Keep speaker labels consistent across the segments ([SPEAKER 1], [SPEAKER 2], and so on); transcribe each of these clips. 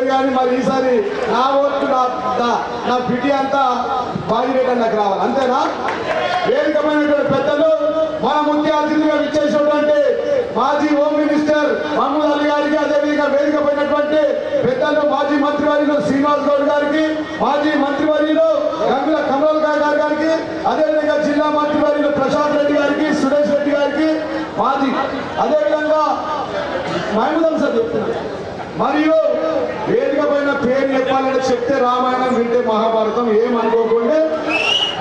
[SPEAKER 1] లేదు కానీ మరి ఈసారి నా ఓట్లు నా నా బిడ్డి అంతా భాగ్యరేట నాకు రావాలి. అంతేనా? వేదికమైనటువంటి పెద్దలు మన ముఖ్య అతిథిగా విచ్చేసినటువంటి మాజీ హోమ్ మినిస్టర్ మహమూద్ అలీ గారికి అదేవిధంగా వేదిక పోయినటువంటి పెద్దలు మాజీ మంత్రివర్యులు శ్రీనివాస్ గౌడ్ గారికి మాజీ మంత్రివర్యులు గంగుల కమల్ గారి గారికి అదేవిధంగా జిల్లా మంత్రివర్యులు ప్రశాంత్ రెడ్డి గారికి సురేష్ రెడ్డి గారికి మాజీ అదేవిధంగా మహమూద్ సార్ చెప్తున్నారు. మరియు పేరు చెప్పాలని చెప్తే రామాయణం వింటే మహాభారతం ఏమనుకోకుండా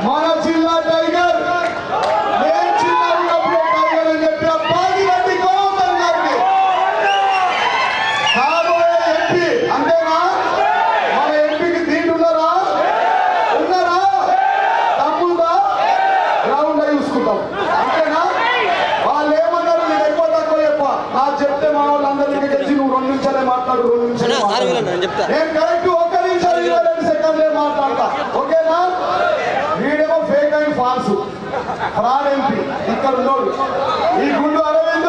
[SPEAKER 1] మన చెప్తా.
[SPEAKER 2] నేను
[SPEAKER 1] కరెక్ట్ ఒక్క నిమిషం ఇరవై రెండు మాట్లాడతా. ఓకేనా? వీడేమో fake and false fraud MP. ఇక్కడ ఉన్నాడు. ఈ గుండు అరవింద్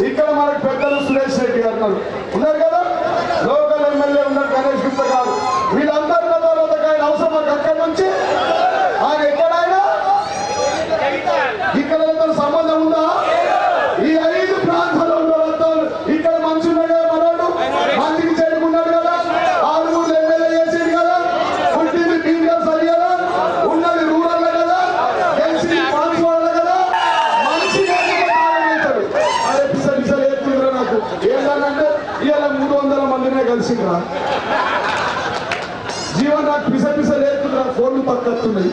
[SPEAKER 1] ఇక్కడ మనకు పెద్దలు సురేష్ రెడ్డి గారు ఉన్నారు. కదా? లోకల్ ఎమ్మెల్యే ఉన్నారు గణేష్ గుప్తా గారు. తెలిసిందిరా జీవన్ నాకు పిస పిస లేదు ఫోన్లు పక్కత్తున్నాయి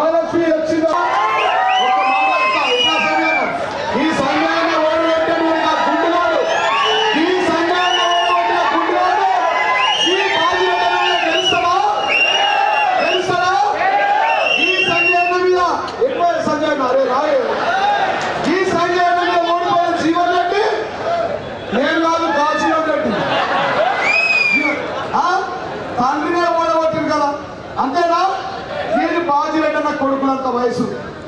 [SPEAKER 1] Fala, filha,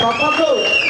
[SPEAKER 1] Papador.